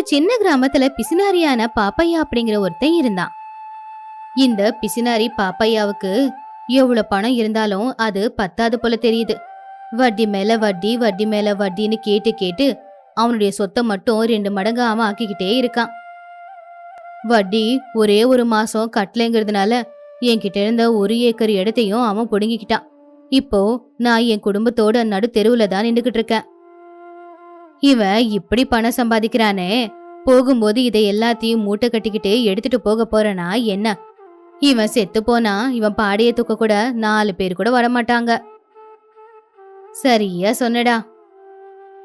ஒரு சின்ன கிராமத்துல பிசினாரியான பாப்பையா அப்படிங்கிற ஒருத்தன் இருந்தான். இந்த பிசினாரி பாப்பையாவுக்கு எவ்வளவு பணம் இருந்தாலும் அது பத்தாது போல தெரியுது. வட்டி மேல வட்டி வட்டி மேல வட்டின்னு கேட்டு கேட்டு அவனுடைய சொத்தை மட்டும் ரெண்டு மடங்காம அவன் ஆக்கிக்கிட்டே இருக்கான். வட்டி ஒரே ஒரு மாசம் கட்டலைங்கிறதுனால என்கிட்ட இருந்த ஒரு ஏக்கர் இடத்தையும் அவன் பிடுங்கிக்கிட்டான். இப்போ நான் என் குடும்பத்தோட நடு தெருவுல தான் நின்றுகிட்டு இருக்கேன். இவன் இப்படி பணம் சம்பாதிக்கிறானே. போகும்போது இதை எல்லாத்தையும் மூட்டை கட்டிக்கிட்டு எடுத்துட்டு போக போறனா என்ன? இவன் செத்து போனா இவன் பாடிய தூக்க கூட நாலு பேர் கூட வரமாட்டாங்க. சரியா சொன்னடா.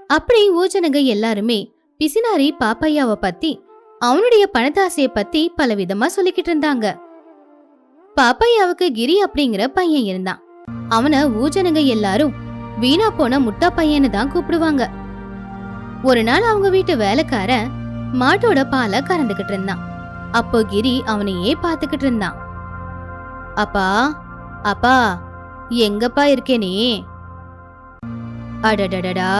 அப்படி ஊஜனங்க எல்லாருமே பிசினாரி பாப்பையாவை பத்தி அவனுடைய பணத்தாசைய பத்தி பலவிதமா சொல்லிக்கிட்டு இருந்தாங்க. பாப்பையாவுக்கு கிரி அப்படிங்கிற பையன் இருந்தான். அவன ஊஜனங்க எல்லாரும் வீணா போன முட்டா பையன்னு தான் கூப்பிடுவாங்க. ஒரு நாள் அவங்க வீட்டு வேலைக்காரன் மாட்டோட பாலை கறந்துகிட்டு இருந்தான். அப்போ கிரி அவனையே பாத்துக்கிட்டு இருந்தான். அப்பா அப்பா எங்கப்பா இருக்கே நீ? அடடடடா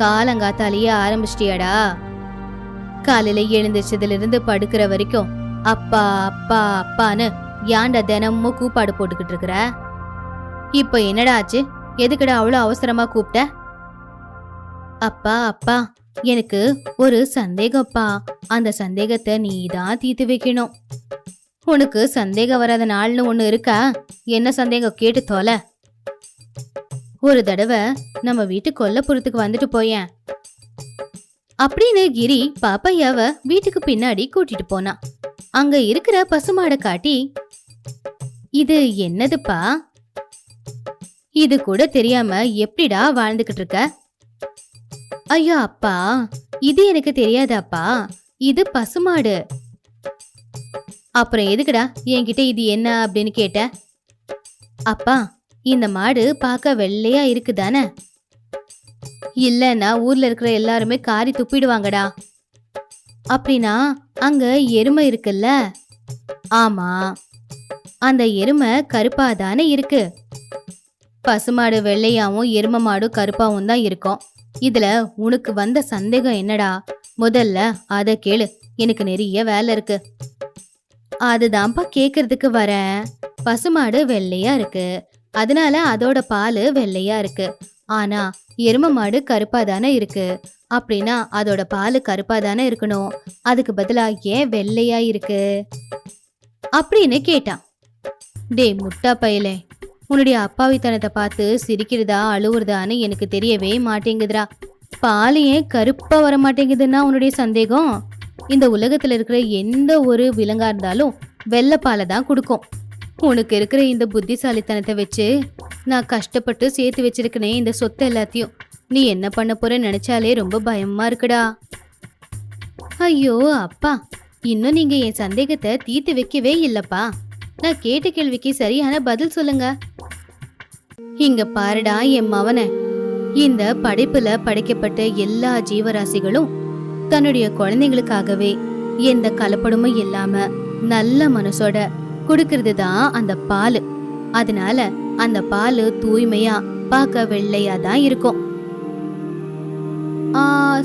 காலங்காத்தாலேயே ஆரம்பிச்சிட்டியாடா? காலையில எழுந்திரிச்சதுல இருந்து படுக்கிற வரைக்கும் அப்பா அப்பா அப்பான்னு ஏன்டா தினமும் கூப்பாடு போட்டுக்கிட்டு இருக்கிற? இப்போ என்னடா ஆச்சு? எதுக்குடா அவ்வளோ அவசரமா கூப்பிட்ட? அப்பா அப்பா எனக்கு ஒரு சந்தேகம்ப்பா அந்த சந்தேகத்தை நீ தான் தீர்த்து வைக்கணும். உனக்கு சந்தேகம் வராத நாள்னு ஒன்று இருக்கா? என்ன சந்தேகம்? கேட்டு தொலை. ஒரு தடவை நம்ம வீட்டு கொல்லப்புறத்துக்கு வந்துட்டு போயேன். அப்படின்னு கிரி பாப்பையாவ வீட்டுக்கு பின்னாடி கூட்டிட்டு போனான் அங்க இருக்கிற பசுமாடை காட்டி இது என்னதுப்பா? இது கூட தெரியாம எப்படிடா வாழ்ந்துகிட்டு இருக்க? ஐயோ அப்பா. இது எனக்கு தெரியாதாப்பா. இது பசுமாடு. அப்புறம் எதுக்குடா என்கிட்ட இது என்ன அப்படின்னு கேட்ட? அப்பா இந்த மாடு பார்க்க வெள்ளையா இருக்குதானே? இல்லைன்னா ஊர்ல இருக்கிற எல்லாருமே காரி துப்பிடுவாங்கடா. அப்படின்னா அங்க எருமை இருக்குல்ல? ஆமா. அந்த எருமை கருப்பா தானே இருக்கு. பசுமாடு வெள்ளையாவும் எரும மாடும் கருப்பாவும் தான் இருக்கும். இதுல உனக்கு வந்த சந்தேகம் என்னடா? முதல்ல அத கேளு. எனக்கு நிறைய வேலை இருக்கு. அதுதான்ப்பா கேக்குறதுக்கு வரேன். பசுமாடு வெள்ளையா இருக்கு. அதனால அதோட பால் வெள்ளையா இருக்கு. ஆனா எரும மாடு கருப்பா தானே இருக்கு. அப்படின்னா அதோட பால் கருப்பா தானே இருக்கணும். அதுக்கு பதிலா ஏன் வெள்ளையா இருக்கு? அப்படின்னு கேட்டான். டேய் முட்டா பயலே. உன்னுடைய அப்பாவித்தனத்தை பார்த்து சிரிக்கிறதா அழுவுறதான்னு எனக்கு தெரியவே மாட்டேங்குதுடா. பால் ஏன் கருப்பா வர மாட்டேங்குதுன்னா உன்னுடைய சந்தேகம்? இந்த உலகத்துல இருக்கிற எந்த ஒரு விலங்கா இருந்தாலும் வெள்ளைப்பாலை தான் கொடுக்கும். உனக்கு இருக்கிற இந்த புத்திசாலித்தனத்தை வச்சு நான் கஷ்டப்பட்டு சேர்த்து வச்சிருக்கனே இந்த சொத்தை எல்லாத்தையும். நீ என்ன பண்ண போற நினைச்சாலே ரொம்ப பயமா இருக்குடா. ஐயோ அப்பா இன்னும் நீங்க என் சந்தேகத்தை தீர்த்து வைக்கவே இல்லப்பா. நான் கேட்ட கேள்விக்கு சரியான பதில் சொல்லுங்க. இங்க பாருடா என் மவனை. இந்த படைப்புல படைக்கப்பட்ட எல்லா ஜீவராசிகளும் தன்னுடைய குழந்தைங்களுக்காகவே எந்த கலப்படமும் இல்லாம நல்ல மனசோட கொடுக்கறது தான் அந்த பால். அதனால அந்த பால் தூய்மையா பார்க்க வெள்ளையா தான் இருக்கும்.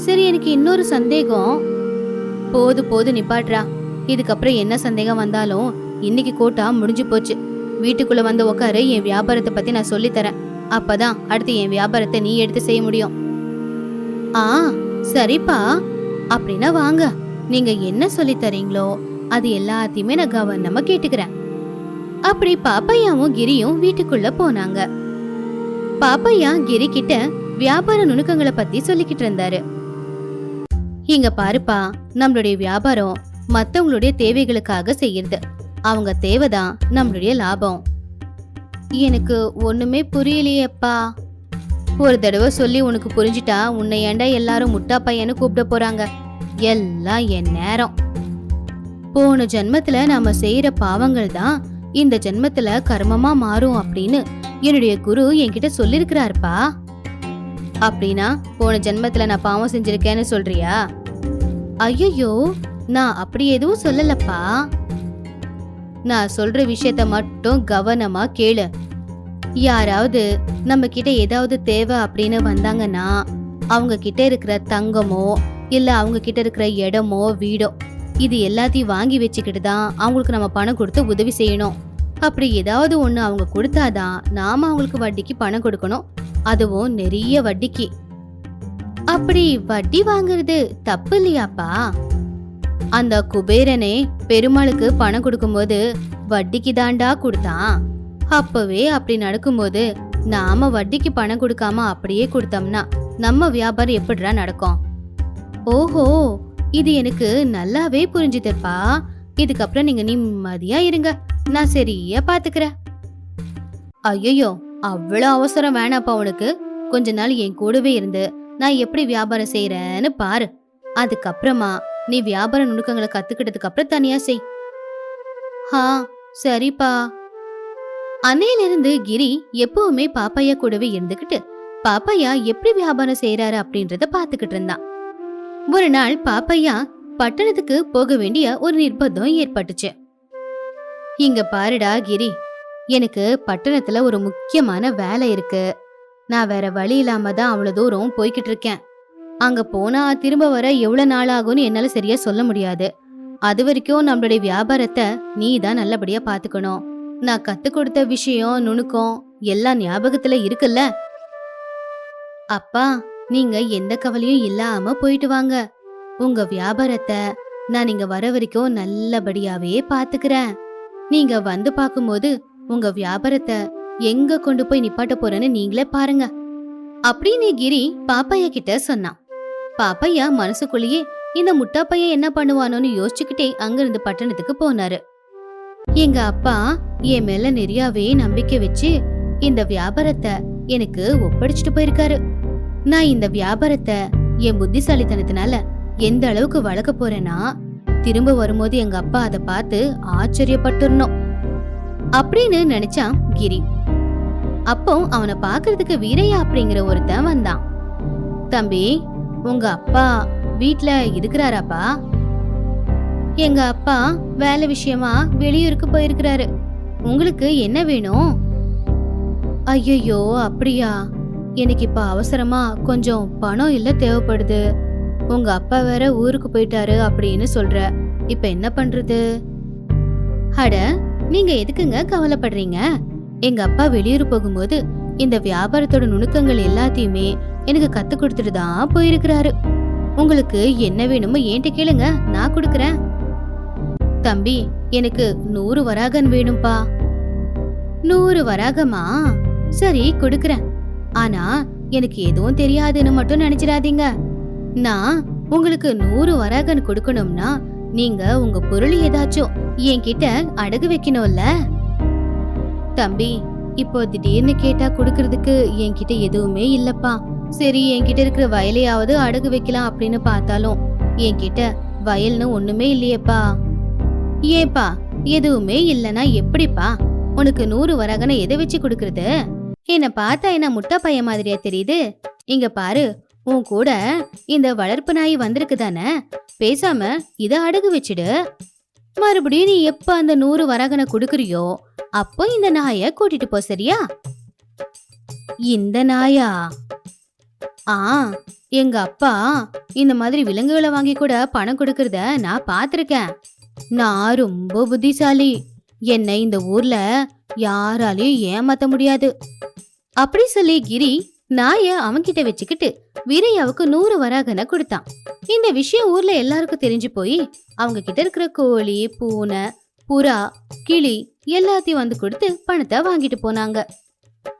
சரி எனக்கு இன்னொரு சந்தேகம். போது போது நிப்பாட்றா. இதுக்கப்புறம் என்ன சந்தேகம் வந்தாலும் இன்னைக்கு கோட்டா முடிஞ்சு போச்சு. வீட்டுக்குள்ளே வந்து உட்காரு என் வியாபாரத்தை பற்றி நான் சொல்லித்தரேன். அப்போ அப்பதான் அடுத்து என் வியாபாரத்தை நீ எடுத்து செய்ய முடியும். ஆ சரிப்பா. அப்படின்னா வாங்க. நீங்க என்ன சொல்லித் தரீங்களோ அது எல்லாத்தையுமே நான் கவனமா கேட்டுக்கிறேன். அப்படி பாப்பையாவும் கிரியும் வீட்டுக்குள்ள போனாங்க. பாப்பையா கிரி கிட்ட வியாபார நுணுக்கங்களை பத்தி சொல்லிக்கிட்டு இருந்தாரு. இங்க பாருப்பா நம்மளுடைய வியாபாரம் மத்தவங்களுடைய தேவைகளுக்காக செய்யறது. அவங்க தேவைதான் நம்மளுடைய லாபம். எனக்கு ஒண்ணுமே புரியலையேப்பா. ஒரு தடவை சொல்லி உனக்கு புரிஞ்சிட்டா உன்னை ஏன்டா எல்லாரும் முட்டா பையனு கூப்பிட போறாங்க? எல்லாம் என் நேரம். போன ஜென்மத்துல நாம செய்யற பாவங்கள் தான் இந்த ஜென்மத்துல கர்மமா மாறும் அப்படின்னு என்னுடைய குரு என்கிட்ட சொல்லிருக்கிறாருப்பா. அப்படின்னா போன ஜென்மத்துல நான் பாவம் செஞ்சிருக்கேன்னு சொல்றியா? ஐயோ நான் அப்படி எதுவும் சொல்லலப்பா. நான் சொல்ற விஷயத்த மட்டும் கவனமா கேளு. யாராவது நம்ம கிட்ட ஏதாவது தேவை அப்படின்னு வந்தாங்கன்னா அவங்க கிட்ட இருக்கிற தங்கமோ இல்ல அவங்க கிட்ட இருக்கிற இடமோ வீடோ இது எல்லாத்தையும் வாங்கி வச்சுக்கிட்டு தான் அவங்களுக்கு நம்ம பணம் கொடுத்து உதவி செய்யணும். அப்படி ஏதாவது ஒன்று அவங்க கொடுத்தாதான் நாம அவங்களுக்கு வட்டிக்கு பணம் கொடுக்கணும். அதுவும் நிறைய வட்டிக்கு. அப்படி வட்டி வாங்குறது தப்பு இல்லையாப்பா? அந்த குபேரனே பெருமாளுக்கு பணம் கொடுக்கும்போது வட்டிக்கு தாண்டா கொடுத்தான். அப்பவே அப்படி நடக்கும்போது நாம வட்டிக்கு பணம் கொடுக்காம அப்படியே கொடுத்தோம்னா நம்ம வியாபாரம் எப்படிடா நடக்கும்? ஓஹோ இது எனக்கு நல்லாவே புரிஞ்சுதுப்பா. இதுக்கப்புறம் நீங்க நிம்மதியா இருங்க. நான் சரியா பாத்துக்கிறேன். ஐயோ அவ்வளோ அவசரம் வேணாப்பா உனக்கு. கொஞ்ச நாள் என் கூடவே இருந்து நான் எப்படி வியாபாரம் செய்யறேன்னு பாரு. அதுக்கப்புறமா நீ வியாபார நுணுக்கங்களை கத்துக்கிட்டதுக்கு அப்புறம் தனியா செய். ஹா சரிப்பா. அன்னையிலிருந்து கிரி எப்பவுமே பாப்பையா கூடவே இருந்துகிட்டு பாப்பையா எப்படி வியாபாரம் செய்யறாரு அப்படின்றத பாத்துக்கிட்டு இருந்தான். ஒரு நாள் பாப்பையா பட்டணத்துக்கு போக வேண்டிய ஒரு நிர்பந்தம் ஏற்பட்டுச்சு. இங்க பாருடா கிரி எனக்கு பட்டணத்துல ஒரு முக்கியமான வேலை இருக்கு. நான் வேற வழி இல்லாம தான் அவ்வளவு தூரம் போய்கிட்டு இருக்கேன். அங்க போனா திரும்ப வர எவ்வளவு நாள் ஆகும்னு என்னால சரியா சொல்ல முடியாது. அது வரைக்கும் நம்மளுடைய வியாபாரத்தை நீ தான் நல்லபடியா பாத்துக்கணும். நான் கத்து கொடுத்த விஷயம் நுணுக்கம் எல்லாம் ஞாபகத்துல இருக்குல்ல? அப்பா நீங்க எந்த கவலையும் இல்லாம போயிட்டு வாங்க. உங்க வியாபாரத்தை நான் இங்க வர வரைக்கும் நல்லபடியாவே பாத்துக்கிறேன். நீங்க வந்து பார்க்கும்போது உங்க வியாபாரத்தை எங்க கொண்டு போய் நிப்பாட்ட போறேன்னு நீங்களே பாருங்க. அப்படின்னு கிரி பாப்பையா கிட்ட சொன்னான். பாப்பையா மனசுக்குள்ளேயே இந்த முட்டா பையன் என்ன பண்ணுவானோன்னு யோசிச்சுக்கிட்டே அங்கிருந்து பட்டணத்துக்கு போனாரு. எங்க அப்பா என் மேல நிறையாவே நம்பிக்கை வச்சு இந்த வியாபாரத்தை எனக்கு ஒப்படைச்சிட்டு போயிருக்காரு. நான் இந்த வியாபாரத்தை என் புத்திசாலித்தனத்தினால எந்த அளவுக்கு வளர்க்க போறேன்னா திரும்ப வரும்போது எங்க அப்பா அதை பார்த்து ஆச்சரியப்பட்டுறணும் அப்படின்னு நினைச்சான் கிரி. அப்போ அவனை பாக்குறதுக்கு வீரையா அப்படிங்கிற ஒருத்தன் வந்தான். தம்பி உங்க அப்பா வீட்ல இருக்கிறாராப்பா? எங்க அப்பா வேலை விஷயமா வெளியூருக்கு போயிருக்கிறாரு. உங்களுக்கு என்ன வேணும்? ஐயையோ அப்படியா? எனக்கு இப்ப அவசரமா கொஞ்சம் பணம் இல்ல தேவைப்படுது. உங்க அப்பா வேற ஊருக்கு போயிட்டாரு அப்படின்னு சொல்ற. இப்ப என்ன பண்றது? அட நீங்க எதுக்குங்க கவலைப்படுறீங்க? எங்க அப்பா வெளியூர் போகும்போது இந்த வியாபாரத்தோட நுணுக்கங்கள் எல்லாத்தையுமே எனக்கு கத்து கொடுத்துட்டு தான் போயிருக்கிறாரு. உங்களுக்கு என்ன வேணுமோ ஏன்ட்டு கேளுங்க நான் கொடுக்கறேன். தம்பி எனக்கு நூறு வராகன் வேணும்பா. நூறு வராகமா? சரி கொடுக்கறேன். ஆனா எனக்கு எதுவும் தெரியாதுன்னு மட்டும் நினைச்சிடாதீங்க. நான் உங்களுக்கு நூறு வராகன் கொடுக்கணும்னா நீங்க உங்க பொருள் ஏதாச்சும் என்கிட்ட அடகு வைக்கணும்ல? தம்பி இப்போ திடீர்னு கேட்டா கொடுக்கறதுக்கு என்கிட்ட எதுவுமே இல்லப்பா. சரி என்கிட்ட இருக்கிற வயலையாவது அடகு வைக்கலாம் அப்படின்னு பார்த்தாலும் என்கிட்ட வயல்னு ஒண்ணுமே இல்லையேப்பா. ஏப்பா எதுவுமே இல்லனா எப்படிப்பா? உனக்கு நூறு வரகனை எதை வச்சு கொடுக்கறது? என்ன பார்த்தா என்ன முட்டை பையன் மாதிரியா தெரியுது? இங்க பாரு உன் கூட இந்த வளர்ப்பு நாய் வந்திருக்கு தானே? பேசாம இத அடகு வச்சிடு. மறுபடியும் நீ எப்ப அந்த நூறு வரகனை கொடுக்கறியோ அப்போ இந்த நாய கூட்டிட்டு போ சரியா? இந்த நாயா? ஆ எங்க அப்பா இந்த மாதிரி விலங்குகளை வாங்கி கூட பணம் கொடுக்கறத நான் பார்த்துருக்கேன். நான் ரொம்ப புத்திசாலி. என்னை இந்த ஊர்ல யாராலையும் ஏமாத்த முடியாது. அப்படி சொல்லி கிரி நாய அவன்கிட்ட வச்சுக்கிட்டு வீரையாவுக்கு நூறு வராகனை கொடுத்தான். இந்த விஷயம் ஊர்ல எல்லாருக்கும் தெரிஞ்சு போய் அவங்க கிட்ட இருக்கிற கோழி பூனை புறா கிளி எல்லாத்தையும் வந்து கொடுத்து பணத்தை வாங்கிட்டு போனாங்க.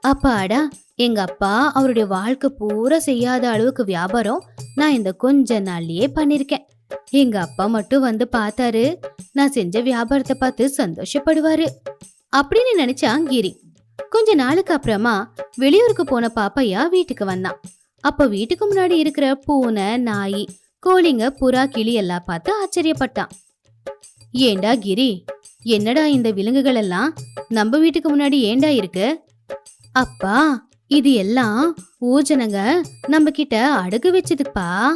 அப்பாடா எங்க அப்பா அவருடைய வாழ்க்கை பூரா செய்யாத அளவுக்கு வியாபாரம் நான் இந்த கொஞ்ச நாள்லயே பண்ணிருக்கேன். எங்க அப்பா மட்டும் வந்து பார்த்தாரு. நான் செஞ்ச வியாபாரத்தை பார்த்து சந்தோஷப்படுவாரு. அப்படின்னு நினைச்சான் கிரி. கொஞ்ச நாளுக்கு அப்புறமா வெளியூருக்கு போன பாப்பையா வீட்டுக்கு வந்தான். அப்ப வீட்டுக்கு முன்னாடி இருக்கிற பூனை நாய் கோழிங்க புறா கிளி எல்லாம் பார்த்து ஆச்சரியப்பட்டான். ஏண்டா கிரி? என்னடா இந்த விலங்குகள் எல்லாம்? நம்ம வீட்டுக்கு முன்னாடி ஏண்டா இருக்கு? அப்பா இது எல்லாம் ஊஜனங்க நம்ம கிட்ட அடகு வச்சதுப்பா.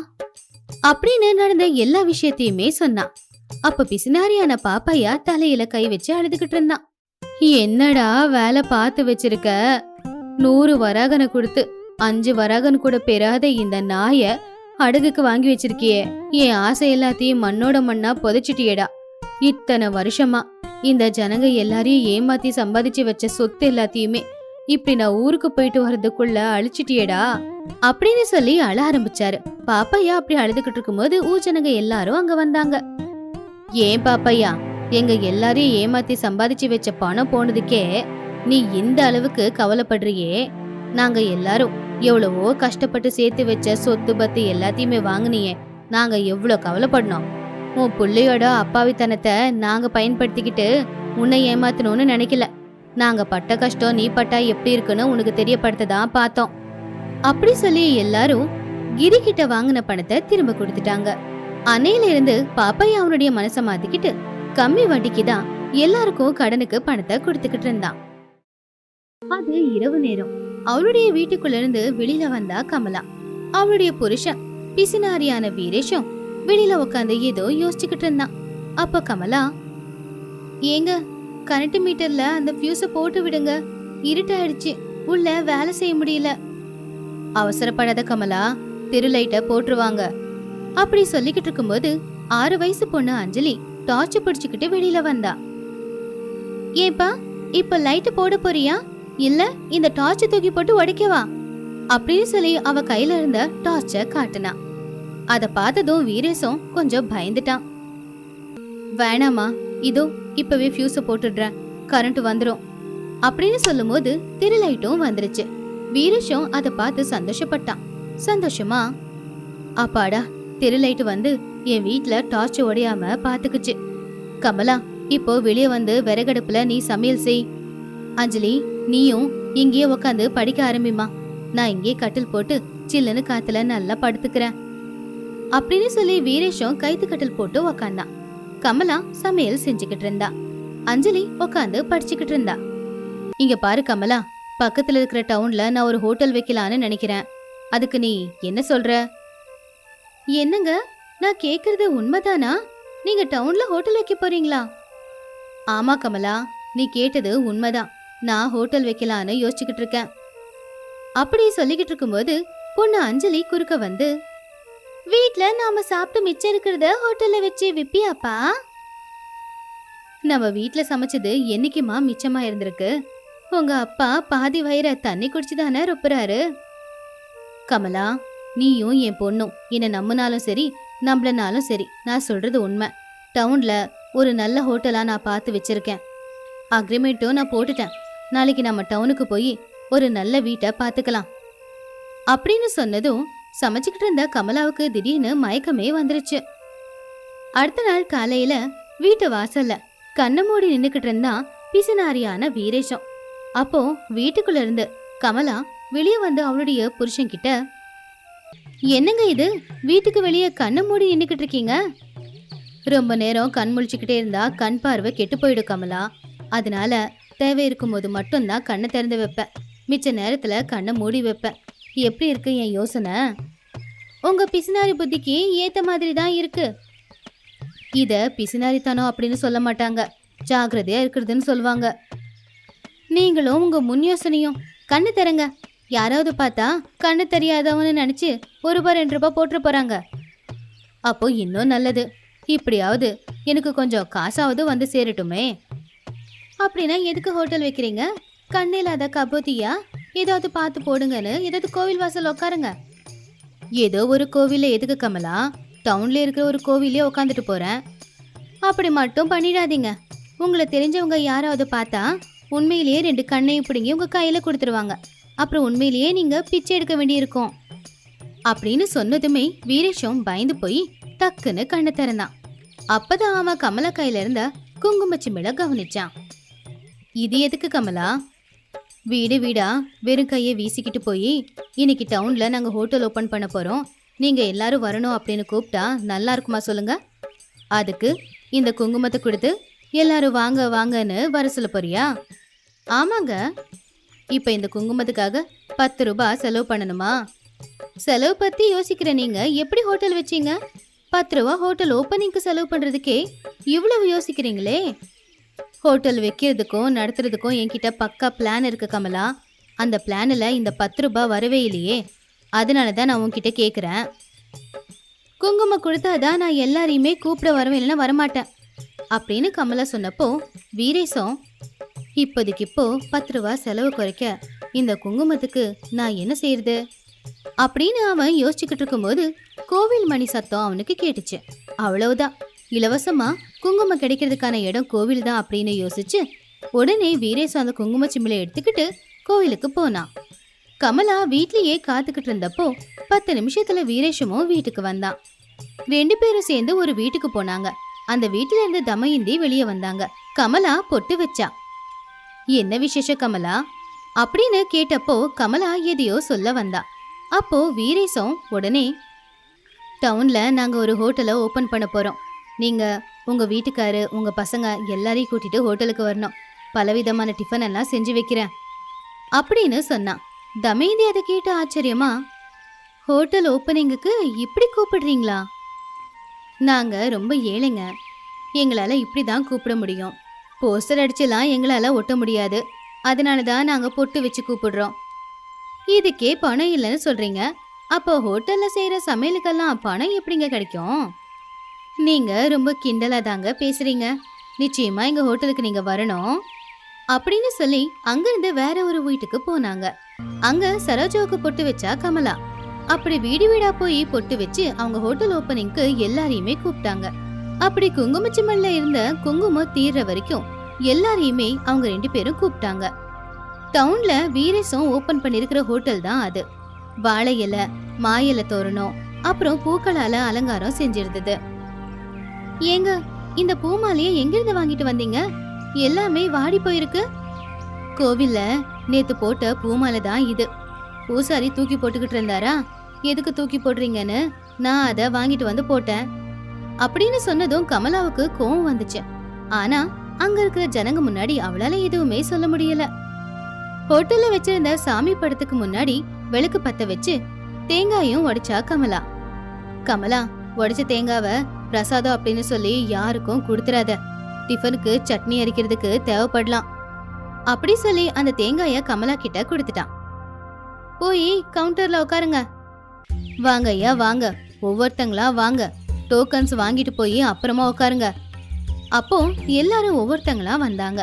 அப்படின்னு நடந்த எல்லா விஷயத்தையுமே சொன்னான். அப்ப பிசினாரியான பாப்பையா தலையில கை வச்சு அழுதுகிட்டு இருந்தான். என்னடா வேலை பார்த்து வச்சிருக்க? நூறு வராகனை கொடுத்து அஞ்சு வராகன் கூட பெறாத இந்த நாய அடகுக்கு வாங்கி வச்சிருக்கியே. என் ஆசை எல்லாத்தையும் மண்ணோட மண்ணா புதைச்சிட்டியேடா. இத்தனை வருஷமா இந்த ஜனங்க எல்லாரையும் ஏமாத்தி சம்பாதிச்சு வச்ச சொத்து எல்லாத்தையுமே இப்படி நான் ஊருக்கு போயிட்டு வர்றதுக்குள்ள அழிச்சிட்டியேடா அப்படின்னு சொல்லி அழ ஆரம்பிச்சாரு. பாப்பையா அப்படி அழுதுகிட்டு இருக்கும்போது ஊர் ஜனங்க எல்லாரும் அங்க வந்தாங்க. ஏன் பாப்பையா எங்க எல்லாரையும் ஏமாத்தி சம்பாதிச்சு வச்ச பணம் போனதுக்கே நீ இந்த அளவுக்கு கவலைப்படுறியே? நாங்க எல்லாரும் எவ்வளவோ கஷ்டப்பட்டு சேர்த்து வச்ச சொத்து பத்து எல்லாத்தையுமே வாங்கினியே. நாங்க எவ்வளோ கவலைப்படணும்? உன் பிள்ளையோட அப்பாவித்தனத்தை நாங்க பயன்படுத்திக்கிட்டு உன்னை ஏமாத்தணும்னு நினைக்கல. நாங்கள் பட்ட கஷ்டம் நீ பட்டா எப்படி இருக்குன்னு உனக்கு தெரியப்படுத்த தான் பார்த்தோம். அப்படி சொல்லி எல்லாரும் கிரி கிட்ட வாங்கின பணத்தை திரும்ப கொடுத்துட்டாங்க. அன்னையில இருந்து பாப்பையா அவனுடைய மனசை மாத்திக்கிட்டு கம்மி வட்டிக்கு தான் எல்லாருக்கும் கடனுக்கு பணத்தை கொடுத்துக்கிட்டு இருந்தான். அது இரவு நேரம். அவளுடைய வீட்டுக்குள்ள இருந்து வெளியில வந்தா கமலா. அவளுடைய புருஷன் பிசினாரியான வீரேஷும் வெளியில உட்காந்து ஏதோ யோசிச்சுக்கிட்டு இருந்தான். அப்ப கமலா ஏங்க கரண்ட் மீட்டர்ல அந்த ஃபியூஸை போட்டு விடுங்க. இருட்டாயிடுச்சு. உள்ள வேலை செய்ய முடியல. அவசரப்படாத கமலா தெரு லைட்டை போட்டுருவாங்க. அப்படி சொல்லிக்கிட்டு இருக்கும்போது ஆறு வயசு பொண்ணு அஞ்சலி டார்ச் பிடிச்சுக்கிட்டு வெளியில வந்தா. ஏப்பா இப்ப லைட் போட போறியா? இல்ல இந்த டார்ச் தூக்கி போட்டு உடைக்கவா அப்படின்னு சொல்லி அவ கையில இருந்த டார்ச்ச காட்டுனா. அத பார்த்ததும் வீரேசம் கொஞ்சம் பயந்துட்டான். வேணாமா இதோ இப்பவே ஃபியூஸ போட்டுடுறேன். கரண்ட் வந்துடும் அப்படின்னு சொல்லும் போது லைட்டும் வந்துருச்சு. வீரஷம் அதை பார்த்து சந்தோஷப்பட்டான். சந்தோஷமா? அப்பாடா திருலைட் வந்து என் வீட்டுல டார்ச் உடையாம பாத்துக்குச்சு கமலா இப்போ வெளியே வந்து விறகடுப்புல நீ சமையல் செய். அஞ்சலி நீயும் இங்கேயே உக்காந்து படிக்க ஆரம்பிமா நான் இங்கேயே கட்டில் போட்டு சில்லுன்னு காத்துல நல்லா படுத்துக்கிறேன். அப்படின்னு சொல்லி வீரேஷம் கைத்து கட்டில் போட்டு உக்காந்தான். கமலா சமையல் செஞ்சுக்கிட்டு இருந்தா. அஞ்சலி உக்காந்து படிச்சுக்கிட்டு இருந்தா. இங்க பாரு கமலா பக்கத்துல இருக்கிற டவுன்ல நான் ஒரு ஹோட்டல் வைக்கலான்னு நினைக்கிறேன். அதுக்கு நீ என்ன சொல்ற? என்னங்க? நான் கேக்குறது உண்மைதானா? நீங்க டவுன்ல ஹோட்டல் வைக்க போறீங்களா? ஆமா கமலா நீ கேட்டது உண்மைதான் நான் ஹோட்டல் வைக்கலான்னு யோசிச்சுக்கிட்டு இருக்கேன். அப்படி சொல்லிக்கிட்டு இருக்கும்போது பொண்ணு அஞ்சலி குறுக்க வந்து வீட்ல நாம சாப்பிட்டு மிச்சம் இருக்கிறத ஹோட்டல்ல வச்சு விப்பியாப்பா? நம்ம வீட்ல சமைச்சது என்னைக்குமா மிச்சமா இருந்திருக்கு? உங்க அப்பா பாதி வயிற தண்ணி குடிச்சு தானே ரொப்புறாரு? கமலா நீயும் என் பொண்ணும் என்ன நம்பினாலும் சரி நம்பலனாலும் சரி நான் சொல்றது உண்மை. டவுன்ல ஒரு நல்ல ஹோட்டலா நான் பார்த்து வச்சிருக்கேன். அக்ரிமெண்ட்டும் நான் போட்டுட்டேன். நாளைக்கு நம்ம டவுனுக்கு போய் ஒரு நல்ல வீட்டை பார்த்துக்கலாம். அப்படின்னு சொன்னதும் சமைச்சுக்கிட்டு இருந்த கமலாவுக்கு திடீர்னு மயக்கமே வந்துருச்சு. அடுத்த நாள் காலையில வீட்டு வாசல்ல கண்ணை மூடி நின்னுக்கிட்டு இருந்தான் பிசுனாரியான வீரேஷம் அப்போ வீட்டுக்குள்ள இருந்து கமலா வெளியே வந்து அவளுடைய புருஷன்கிட்ட என்னங்க இது? வீட்டுக்கு வெளியே கண்ணை மூடி நின்னுக்கிட்டு இருக்கீங்க? ரொம்ப நேரம் கண் முழிச்சுக்கிட்டே இருந்தா கண் பார்வை கெட்டு போயிடும் கமலா. அதனால தேவை இருக்கும்போது மட்டும்தான் கண்ணை திறந்து வைப்பேன். மிச்ச நேரத்துல கண்ணை மூடி வைப்பேன். எப்படி இருக்கு என் யோசனை? உங்கள் பிசினாரி புத்திக்கு ஏற்ற மாதிரி தான் இருக்கு. இதை பிசினாரித்தனம் அப்படின்னு சொல்ல மாட்டாங்க. ஜாகிரதையாக இருக்கிறதுன்னு சொல்லுவாங்க நீங்களும் உங்கள் முன் யோசனையும் கண்ணு தரங்க யாராவது பார்த்தா கண்ணு தெரியாதவன்னு நினச்சி ஒரு ரூபாய் ரெண்டு ரூபா போட்டு போகிறாங்க அப்போ இன்னும் நல்லது. இப்படியாவது எனக்கு கொஞ்சம் காசாவது வந்து சேரட்டுமே. அப்படின்னா எதுக்கு ஹோட்டல் வைக்கிறீங்க? கண்ணில்லாத கபோதியா? ஏதாவது பார்த்து போடுங்கன்னு ஏதாவது கோவில் வாசல் உட்காருங்க ஏதோ ஒரு கோவிலில் எதுக்கு கமலா? டவுன்ல இருக்கிற ஒரு கோவிலே உட்காந்துட்டு போறேன். அப்படி மட்டும் பண்ணிடாதீங்க. உங்களை தெரிஞ்சவங்க யாராவது பார்த்தா உண்மையிலேயே ரெண்டு கண்ணையும் பிடுங்கி உங்க கையில கொடுத்துருவாங்க. அப்புறம் உண்மையிலேயே நீங்க பிச்சை எடுக்க வேண்டியிருக்கும். அப்படின்னு சொன்னதுமே வீரேஷம் பயந்து போய் டக்குன்னு கண்ணை திறந்தான். அப்பதான் அவன் கமலா கையில இருந்த குங்குமச்சிமிழ கவனிச்சான். இது எதுக்கு கமலா? வீடு வீடா? வெறும் கையை வீசிக்கிட்டு போய் இன்னைக்கு டவுன்ல நாங்க ஹோட்டல் ஓபன் பண்ண போறோம். நீங்க எல்லாரும் வரணும் அப்படின்னு கூப்பிட்டா நல்லா இருக்குமா சொல்லுங்க? அதுக்கு இந்த குங்குமத்தை கொடுத்து எல்லாரும் வாங்க வாங்கன்னு வர சொல்ல போறியா? ஆமாங்க. இப்போ இந்த குங்குமத்துக்காக பத்து ரூபாய் செலவு பண்ணணுமா? செலவு பத்தி யோசிக்கிற நீங்க எப்படி ஹோட்டல் வச்சீங்க? பத்து ரூபா ஹோட்டல் ஓப்பனிங்க்கு செலவு பண்றதுக்கே இவ்வளவு யோசிக்கிறீங்களே. ஹோட்டல் வைக்கிறதுக்கும் நடத்துறதுக்கும் என்கிட்ட பக்கா பிளான் இருக்கு கமலா. அந்த பிளானில் இந்த பத்து ரூபாய் வரவே இல்லையே. அதனால தான் நான் உன்கிட்ட கேட்குறேன் குங்குமம் கொடுத்தாதான் நான் எல்லாரையுமே கூப்பிட வரவே இல்லைன்னா வரமாட்டேன் அப்படின்னு கமலா சொன்னப்போ வீரேசம் இப்போதைக்கு இப்போ பத்து ரூபா செலவு குறைக்க. இந்த குங்குமத்துக்கு நான் என்ன செய்யறது அப்படின்னு அவன் யோசிச்சுக்கிட்டு இருக்கும்போது கோவில் மணி சத்தம் அவனுக்கு கேட்டுச்சு. அவ்வளவுதான். இலவசமா குங்குமம் கிடைக்கிறதுக்கான இடம் கோவில் தான் அப்படின்னு யோசிச்சு உடனே வீரேசு அந்த குங்கும சிமிலை எடுத்துக்கிட்டு கோவிலுக்கு போனான் கமலா வீட்லயே காத்துக்கிட்டு இருந்தப்போ பத்து நிமிஷத்துல வீரேஷமும் வீட்டுக்கு வந்தான். ரெண்டு பேரும் சேர்ந்து ஒரு வீட்டுக்கு போனாங்க. அந்த வீட்டுல இருந்து தமயந்தி வெளியே வந்தாங்க. கமலா பொட்டு வச்சா. என்ன விசேஷம் கமலா? அப்படின்னு கேட்டப்போ கமலா எதையோ சொல்ல வந்தா. அப்போ வீரேசம் உடனே டவுன்ல நாங்க ஒரு ஹோட்டலை ஓபன் பண்ண போறோம். நீங்கள் உங்கள் வீட்டுக்காரு உங்கள் பசங்க எல்லாரையும் கூட்டிட்டு ஹோட்டலுக்கு வரணும். பலவிதமான டிஃபன் எல்லாம் செஞ்சு வைக்கிறேன். அப்படின்னு சொன்னான். தமேந்தி அதை கேட்டு ஆச்சரியமா ஹோட்டல் ஓப்பனிங்குக்கு இப்படி கூப்பிடுறீங்களா? நாங்கள் ரொம்ப ஏழைங்க. எங்களால் இப்படி தான் கூப்பிட முடியும். போஸ்டர் அடிச்செல்லாம் எங்களால் ஒட்ட முடியாது. அதனால தான் நாங்கள் பொட்டு வச்சு கூப்பிடுறோம். இதுக்கே பணம் இல்லைன்னு சொல்கிறீங்க அப்போ ஹோட்டலில் செய்கிற சமையலுக்கெல்லாம் பணம் எப்படிங்க கிடைக்கும்? நீங்கள் ரொம்ப கிண்டலாக தாங்க பேசுகிறீங்க நிச்சயமாக எங்கள் ஹோட்டலுக்கு நீங்கள் வரணும். அப்படின்னு சொல்லி அங்கேருந்து வேற ஒரு வீட்டுக்கு போனாங்க. அங்கே சரோஜாவுக்கு பொட்டு வச்சா கமலா. அப்படி வீடு வீடா போய் பொட்டு வச்சு அவங்க ஹோட்டல் ஓப்பனிங்க்கு எல்லாரையுமே கூப்பிட்டாங்க. அப்படி குங்குமச்சிமல்ல இருந்த குங்குமம் தீர்ற வரைக்கும் எல்லாரையுமே அவங்க ரெண்டு பேரும் கூப்பிட்டாங்க. டவுன்ல வீரேசம் ஓபன் பண்ணிருக்கிற ஹோட்டல் தான் அது. வாழை இலை மா இலை தோரணம் அப்புறம் பூக்களால அலங்காரம் செஞ்சிருந்தது. ஏங்க இந்த பூமாலைய எங்கிருந்து வாங்கிட்டு வந்தீங்க? எல்லாமே வாடி போயிருக்கு. கோவில்ல நேத்து போட்ட பூமாலை தான் இது. பூசாரி தூக்கி போட்டுக்கிட்டு இருந்தாரா? எதுக்கு தூக்கி போடுறீங்கன்னு நான் அதை வாங்கிட்டு வந்து போட்டேன். அப்படின்னு சொன்னதும் கமலாவுக்கு கோவம் வந்துச்சு. ஆனா அங்க இருக்கிற ஜனங்க முன்னாடி அவளால எதுவுமே சொல்ல முடியல. ஹோட்டல்ல வச்சிருந்த சாமி படத்துக்கு முன்னாடி விளக்கு பத்த வச்சு தேங்காயும் உடைச்சா கமலா. கமலா உடைச்ச தேங்காவ பிரசாதம் அப்படின்னு சொல்லி யாருக்கும் கொடுத்துறாத. டிஃபனுக்கு சட்னி அரைக்கிறதுக்கு தேவைப்படலாம். அப்படி சொல்லி அந்த தேங்காய கமலா கிட்ட கொடுத்துட்டான். போய் கவுண்டர்ல உட்காருங்க. வாங்க ஐயா வாங்க. ஒவ்வொருத்தங்களா வாங்க. டோக்கன்ஸ் வாங்கிட்டு போய் அப்புறமா உட்காருங்க. அப்போ எல்லாரும் ஒவ்வொருத்தங்களா வந்தாங்க.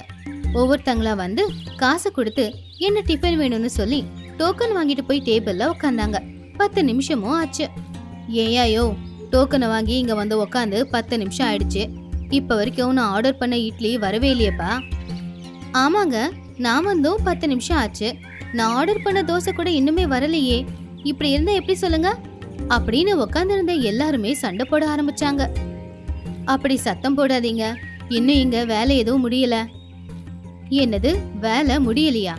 ஒவ்வொருத்தங்களா வந்து காசு கொடுத்து என்ன டிஃபன் வேணும்னு சொல்லி டோக்கன் வாங்கிட்டு போய் டேபிள்ல உட்காந்தாங்க. பத்து நிமிஷமும் ஆச்சு. ஏயாயோ டோக்கனை வாங்கி இங்கே வந்து உக்காந்து பத்து நிமிஷம் ஆயிடுச்சு. இப்போ வரைக்கும் நான் ஆர்டர் பண்ண இட்லி வரவே இல்லையேப்பா. ஆமாங்க நான் வந்தும் பத்து நிமிஷம் ஆச்சு. நான் ஆர்டர் பண்ண தோசை கூட இன்னுமே வரலையே. இப்படி இருந்தா எப்படி சொல்லுங்க? அப்படின்னு உக்காந்துருந்த எல்லாருமே சண்டை போட ஆரம்பிச்சாங்க. அப்படி சத்தம் போடாதீங்க. இன்னும் இங்க வேலை எதுவும் முடியல. என்னது? வேலை முடியலையா?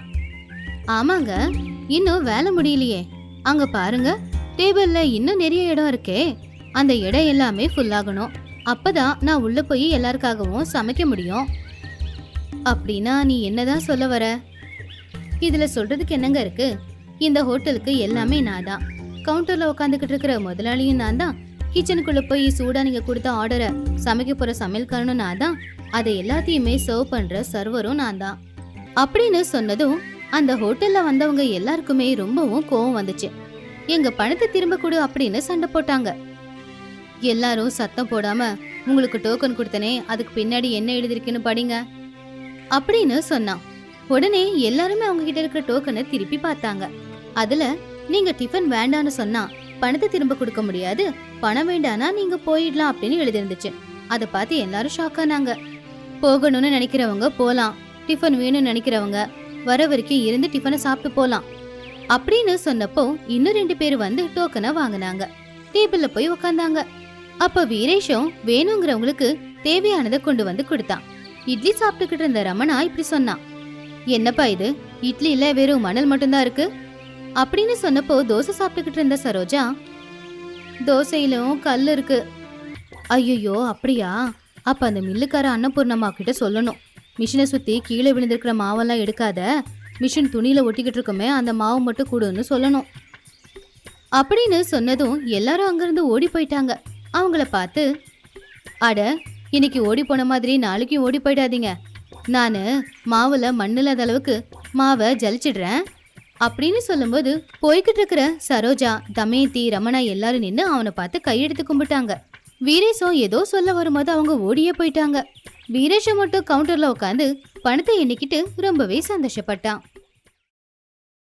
ஆமாங்க இன்னும் வேலை முடியலையே. அங்க பாருங்க டேபிள்ல இன்னும் நிறைய இடம் இருக்கே. அந்த இடம் எல்லாமே ஃபுல்லாகணும் அப்பதான் நான் உள்ள போய் எல்லாருக்காகவும் சமைக்க முடியும். அப்படின்னா நீ என்னதான் சொல்ல வர? இதுல சொல்றதுக்கு என்னங்க இருக்கு? இந்த ஹோட்டலுக்கு எல்லாமே நான் தான் கவுண்டர்ல உட்காந்துக்கிட்டு இருக்கிற முதலாளியும் நான் தான் கிச்சனுக்குள்ள போய் சூடா நீங்க கொடுத்த ஆர்டரை சமைக்க போற சமையல்காரனும் நான் தான் அதை எல்லாத்தையுமே சர்வ் பண்ற சர்வரும் நான் தான் அப்படின்னு சொன்னதும் அந்த ஹோட்டல்ல வந்தவங்க எல்லாருக்குமே ரொம்பவும் கோவம் வந்துச்சு. எங்க பணத்தை திரும்ப கொடு அப்படின்னு சண்டை போட்டாங்க. எல்லாரும் சத்தம் போடாம உங்களுக்கு டோக்கன் கொடுத்தனே அதுக்கு பின்னாடி என்ன எழுதிருக்குன்னு படிங்க அப்படின்னு சொன்னான். உடனே எல்லாருமே அவங்க கிட்ட இருக்கிற டோக்கனை திருப்பி பார்த்தாங்க. அதுல நீங்க டிஃபன் வேண்டான்னு சொன்னா பணத்தை திரும்ப கொடுக்க முடியாது பணம் வேண்டானா நீங்க போயிடலாம் அப்படின்னு எழுதிருந்துச்சு. அதை பார்த்து எல்லாரும் ஷாக் ஆனாங்க. போகணும்னு நினைக்கிறவங்க போலாம் டிஃபன் வேணும்னு நினைக்கிறவங்க வர வரைக்கும் இருந்து டிஃபனை சாப்பிட்டு போலாம் அப்படின்னு சொன்னப்போ இன்னும் ரெண்டு பேர் வந்து டோக்கனை வாங்கினாங்க. டேபிள்ல போய் உக்காந்தாங்க. அப்ப வீரேஷும் வேணுங்கிறவங்களுக்கு தேவையானதை கொண்டு வந்து கொடுத்தான். இட்லி சாப்பிட்டுக்கிட்டு இருந்த ரமணா இப்படி சொன்னான். என்னப்பா இது? இட்லியில வெறும் மணல் மட்டும்தான் இருக்கு? அப்படின்னு சொன்னப்போ தோசை சாப்பிட்டுக்கிட்டு இருந்த சரோஜா தோசையிலும் கல் இருக்கு. ஐயோ அப்படியா? அப்ப அந்த மில்லுக்கார அன்னபூர்ணம்மா கிட்ட சொல்லணும். மிஷினை சுத்தி கீழே விழுந்திருக்கிற மாவெல்லாம் எடுக்காத. மிஷின் துணியில ஒட்டிக்கிட்டு இருக்குமே அந்த மாவு மட்டும் கொடுன்னு சொல்லணும். அப்படின்னு சொன்னதும் எல்லாரும் அங்கிருந்து ஓடி போயிட்டாங்க. அவங்கள பார்த்து அட இன்னைக்கு ஓடி போன மாதிரி நாளைக்கும் ஓடி போயிடாதீங்க. நான் மாவுல மண்ணில்லாத அளவுக்கு மாவை ஜலிச்சிடுறேன். அப்படின்னு சொல்லும்போது போய்கிட்டு இருக்கிற சரோஜா தமயந்தி ரமணா எல்லாரும் நின்று அவனை பார்த்து கையெடுத்து கும்பிட்டாங்க. வீரேஷும் ஏதோ சொல்ல வரும்போது அவங்க ஓடியே போயிட்டாங்க. வீரேஷம் மட்டும் கவுண்டரில் உட்காந்து பணத்தை எண்ணிக்கிட்டு ரொம்பவே சந்தோஷப்பட்டான்.